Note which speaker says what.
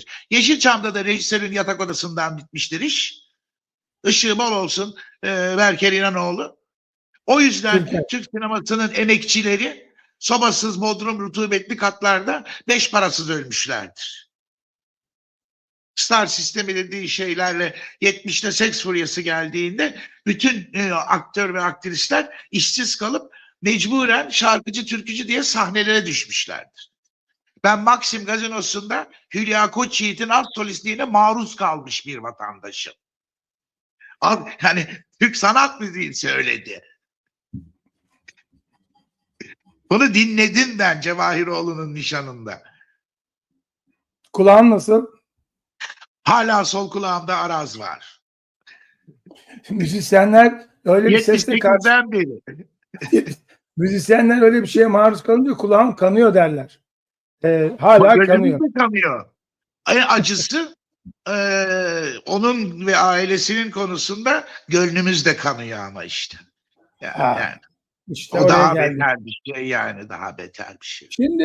Speaker 1: bitmiştir. Yeşilçam'da da rejisörün yatak odasından bitmiştir iş. Işığı bol olsun e, Berker İnanoğlu. O yüzden
Speaker 2: Türker.
Speaker 1: Türk sinemasının emekçileri sobasız bodrum rutubetli katlarda beş parasız ölmüşlerdir. Star sistemi dediği şeylerle 70'te seks furyası geldiğinde bütün e, aktör ve aktrisler işsiz kalıp mecburen şarkıcı türkücü diye sahnelere düşmüşlerdir. Ben Maxim Gazinosu'nda Hülya Koçyiğit'in alt solistliğine maruz kalmış bir vatandaşım. Yani Türk sanat müziği söyledi. Bunu dinledim ben Cevahiroğlu'nun nişanında.
Speaker 2: Kulağın nasıl?
Speaker 1: Hala sol kulağımda araz var.
Speaker 2: Müzisyenler öyle bir sesle karşı
Speaker 1: 78'den beri.
Speaker 2: müzisyenler öyle bir şeye maruz kalınca kulağım kanıyor derler. Ee, hala
Speaker 1: Gözümüz
Speaker 2: kanıyor.
Speaker 1: de kanıyor. Acısı eee, onun ve ailesinin konusunda gönlümüz de kanıyor ama işte. Yani,
Speaker 2: Ha,
Speaker 1: yani
Speaker 2: İşte
Speaker 1: o
Speaker 2: oraya
Speaker 1: daha
Speaker 2: geldik.
Speaker 1: beter bir şey yani daha beter bir şey.
Speaker 2: Şimdi